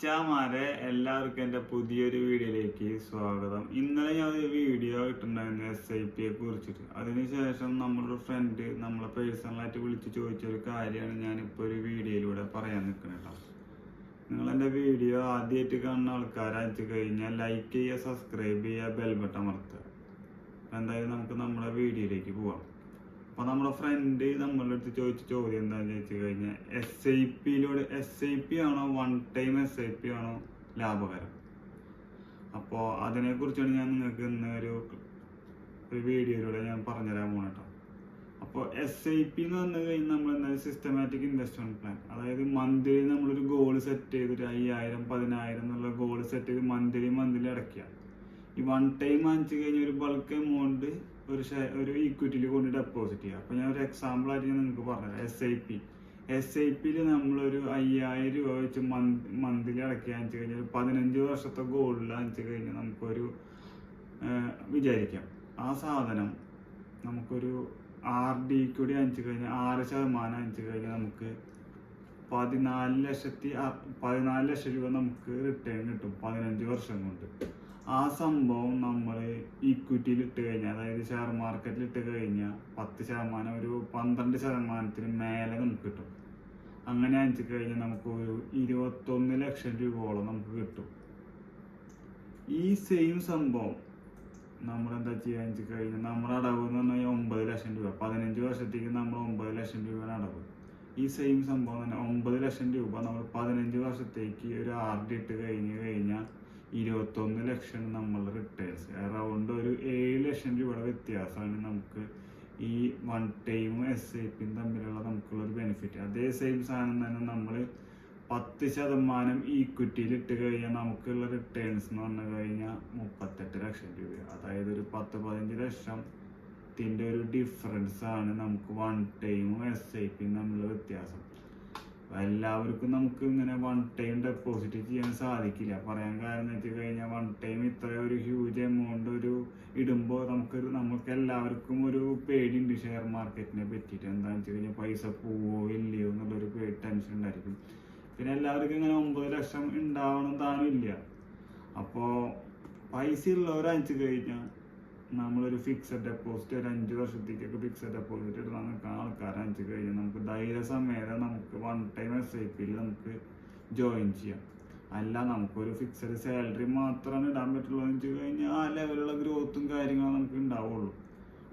മച്ചാമാരെ എല്ലാവർക്കും എന്റെ പുതിയൊരു വീഡിയോയിലേക്ക് സ്വാഗതം. ഇന്നലെ ഞാൻ ഒരു വീഡിയോ ഇട്ടിട്ടുണ്ടായിരുന്നു എസ് ഐ പിയെ കുറിച്ചിട്ട്. അതിനുശേഷം നമ്മളൊരു ഫ്രണ്ട് നമ്മളെ പേഴ്സണലായിട്ട് വിളിച്ച് ചോദിച്ച ഒരു കാര്യമാണ് ഞാനിപ്പോൾ ഒരു വീഡിയോയിലൂടെ പറയാൻ നിൽക്കുന്നത് നിങ്ങൾ എന്റെ വീഡിയോ ആദ്യമായിട്ട് കാണുന്ന ആൾക്കാരാച്ചു കഴിഞ്ഞാൽ ലൈക്ക് ചെയ്യുക സബ്സ്ക്രൈബ് ചെയ്യുക ബെൽ ബട്ടൺ അമർത്തുക. എന്തായാലും നമുക്ക് നമ്മുടെ വീഡിയോയിലേക്ക് പോവാം. അപ്പോൾ നമ്മുടെ ഫ്രണ്ട് നമ്മളുടെ അടുത്ത് ചോദിച്ച ചോദ്യം എന്താണെന്ന് ചോദിച്ചു കഴിഞ്ഞാൽ എസ് ഐ പിയിലൂടെ എസ് ഐ പി ആണോ one time S I P ആണോ ലാഭകരം? അപ്പോൾ അതിനെക്കുറിച്ചാണ് ഞാൻ നിങ്ങൾക്ക് ഇന്ന് ഒരു ഒരു വീഡിയോയിലൂടെ ഞാൻ പറഞ്ഞുതരാൻ പോകണം കേട്ടോ അപ്പോൾ എസ് ഐ പി എന്ന് പറഞ്ഞു കഴിഞ്ഞാൽ നമ്മൾ എന്താ സിസ്റ്റമാറ്റിക് ഇൻവെസ്റ്റ്മെന്റ് പ്ലാൻ അതായത് മന്ത്ലി നമ്മളൊരു ഗോൾ സെറ്റ് ചെയ്തിട്ട് അയ്യായിരം പതിനായിരം എന്നുള്ള ഗോൾ സെറ്റ് ചെയ്ത് മന്ത്ലി മന്ത്ലി അടയ്ക്കുക ഈ വൺ ടൈം വാങ്ങിച്ചു കഴിഞ്ഞാൽ ഒരു ബൾക്ക് എമൗണ്ട് ഒരു ഒരു ഇക്വിറ്റിയിൽ കൊണ്ട് ഡെപ്പോസിറ്റ് ചെയ്യുക അപ്പോൾ ഞാൻ ഒരു എക്സാമ്പിൾ ആയിട്ട് ഞാൻ നിങ്ങൾക്ക് പറഞ്ഞത് S I P S I പിയിൽ നമ്മളൊരു അയ്യായിരം രൂപ വെച്ച് മന്ത് മന്ത്ലി അടക്കുക അഞ്ച് കഴിഞ്ഞാൽ പതിനഞ്ച് വർഷത്തെ ഗോൾഡിൽ അഞ്ച് കഴിഞ്ഞാൽ നമുക്കൊരു വിചാരിക്കാം. ആ സാധനം നമുക്കൊരു ആർ ഡി കൂടി അഞ്ച് കഴിഞ്ഞാൽ ആറ് ശതമാനം അഞ്ച് കഴിഞ്ഞാൽ നമുക്ക് പതിനാല് ലക്ഷത്തി പതിനാല് ലക്ഷം രൂപ നമുക്ക് റിട്ടേൺ കിട്ടും പതിനഞ്ച് വർഷം കൊണ്ട്. ആ സംഭവം നമ്മൾ ഇക്വിറ്റിയിൽ ഇട്ട് കഴിഞ്ഞാൽ അതായത് ഷെയർ മാർക്കറ്റിൽ ഇട്ട് കഴിഞ്ഞാൽ പത്ത് ശതമാനം ഒരു പന്ത്രണ്ട് ശതമാനത്തിന് മേലെ നമുക്ക് കിട്ടും. അങ്ങനെ അഞ്ച് കഴിഞ്ഞാൽ നമുക്ക് ഒരു ഇരുപത്തൊന്ന് ലക്ഷം രൂപയോളം നമുക്ക് കിട്ടും. ഈ സെയിം സംഭവം നമ്മൾ എന്താ ചെയ്യാൻ വെച്ച് കഴിഞ്ഞാൽ നമ്മുടെ അടവ് എന്ന് പറഞ്ഞാൽ ഒമ്പത് ലക്ഷം രൂപ. പതിനഞ്ച് വർഷത്തേക്ക് നമ്മൾ ഒമ്പത് ലക്ഷം രൂപയാണ് അടവ്. ഈ സെയിം സംഭവം തന്നെ ഒമ്പത് ലക്ഷം രൂപ നമ്മൾ പതിനഞ്ച് വർഷത്തേക്ക് ഒരു ആർ ഡി ഇട്ട് കഴിഞ്ഞ് കഴിഞ്ഞാൽ ഇരുപത്തൊന്ന് ലക്ഷം നമ്മൾ റിട്ടേൺസ് അറൗണ്ട് ഒരു ഏഴ് ലക്ഷം രൂപയുടെ വ്യത്യാസമാണ് നമുക്ക് ഈ വൺ ടൈമും എസ് ഐ പിയും തമ്മിലുള്ള നമുക്കുള്ള ഒരു ബെനിഫിറ്റ് അതേ സെയിം സാധനം തന്നെ നമ്മൾ പത്ത് ശതമാനം ഈക്വിറ്റിയിൽ ഇട്ട് കഴിഞ്ഞാൽ നമുക്കുള്ള റിട്ടേൺസ് എന്ന് പറഞ്ഞു കഴിഞ്ഞാൽ മുപ്പത്തെട്ട് ലക്ഷം രൂപ. അതായത് ഒരു പത്ത് പതിനഞ്ച് ലക്ഷത്തിന്റെ ഒരു ഡിഫറൻസ് ആണ് നമുക്ക് വൺ ടൈമും എസ് ഐ പിയും തമ്മിലുള്ള വ്യത്യാസം. എല്ലാവർക്കും നമുക്ക് ഇങ്ങനെ വൺ ടൈം ഡെപ്പോസിറ്റ് ചെയ്യാൻ സാധിക്കില്ല. പറയാൻ കാരണം വെച്ച് കഴിഞ്ഞാൽ വൺ ടൈം ഇത്ര ഒരു ഹ്യൂജ് എമൗണ്ട് ഒരു ഇടുമ്പോൾ നമുക്കൊരു നമുക്ക് എല്ലാവർക്കും ഒരു പേടിയുണ്ട് ഷെയർ മാർക്കറ്റിനെ പറ്റിയിട്ട്. എന്താണെന്ന് വെച്ച് കഴിഞ്ഞാൽ പൈസ പോവോ ഇല്ലയോ എന്നുള്ളൊരു പേടി ടെൻഷൻ ഉണ്ടായിരിക്കും. പിന്നെ എല്ലാവർക്കും ഇങ്ങനെ ഒമ്പത് ലക്ഷം ഉണ്ടാവണം താനും ഇല്ല. അപ്പോൾ പൈസ ഉള്ളവർ കഴിഞ്ഞാൽ നമ്മളൊരു ഫിക്സഡ് ഡെപ്പോസിറ്റ് ഒരു അഞ്ച് വർഷത്തേക്കൊക്കെ ഫിക്സഡ് ഡെപ്പോസിറ്റ് ഇടുന്ന നിൽക്കുന്ന ആൾക്കാർ അഞ്ച് കഴിഞ്ഞാൽ നമുക്ക് ധൈര്യസമേതം നമുക്ക് വൺ ടൈം എസ് ഐ പിയിൽ നമുക്ക് ജോയിൻ ചെയ്യാം. അല്ല നമുക്കൊരു ഫിക്സഡ് സാലറി മാത്രമാണ് ഇടാൻ പറ്റുള്ളൂ എന്ന് വെച്ച് കഴിഞ്ഞാൽ ആ ലെവലുള്ള ഗ്രോത്തും കാര്യങ്ങളും നമുക്ക് ഉണ്ടാവുള്ളൂ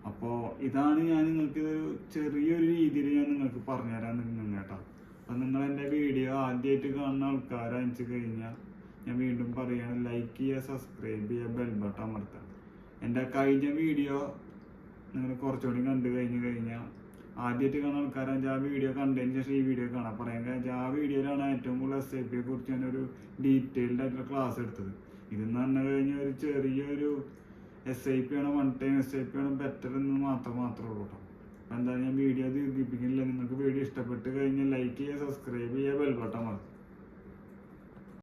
അപ്പോൾ ഇതാണ് ഞാൻ നിങ്ങൾക്ക് ചെറിയൊരു രീതിയിൽ ഞാൻ നിങ്ങൾക്ക് പറഞ്ഞുതരാൻ നിങ്ങൾ കേട്ടോ. അപ്പം നിങ്ങൾ എന്റെ വീഡിയോ ആദ്യമായിട്ട് കാണുന്ന ആൾക്കാർ അയച്ചു കഴിഞ്ഞാൽ ഞാൻ വീണ്ടും പറയുകയാണ് ലൈക്ക് ചെയ്യുക സബ്സ്ക്രൈബ് ചെയ്യുക ബെൽ ബട്ടൺ അമർത്തുക. എന്റെ കഴിഞ്ഞ വീഡിയോ നിങ്ങൾ കുറച്ചുകൂടി കണ്ടു കഴിഞ്ഞ് കഴിഞ്ഞാൽ ആദ്യമായിട്ട് കാണുന്ന ആൾക്കാരാണെന്ന് ആ വീഡിയോ കണ്ടതിന് ശേഷം ഈ വീഡിയോ കാണാം. പറയാൻ കാരണം ആ വീഡിയോയിലാണ് ഏറ്റവും കൂടുതൽ എസ് ഐ പിയെ കുറിച്ച് ഞാനൊരു ഡീറ്റെയിൽഡ് ആയിട്ടുള്ള ക്ലാസ് എടുത്തത്. ഇതെന്ന് പറഞ്ഞു കഴിഞ്ഞാൽ ഒരു ചെറിയൊരു എസ് ഐ പി ആണ് one time S I P ആണ് ബെറ്റർ എന്ന് മാത്രം മാത്രമേ ഉള്ളൂ കേട്ടോ. അപ്പം എന്താ ഞാൻ വീഡിയോ ദീർഘിപ്പിക്കുന്നില്ല. നിങ്ങൾക്ക് വീഡിയോ ഇഷ്ടപ്പെട്ട് കഴിഞ്ഞാൽ ലൈക്ക് ചെയ്യുക സബ്സ്ക്രൈബ് ചെയ്യുക ബെൽ ബട്ടൺ മറക്കും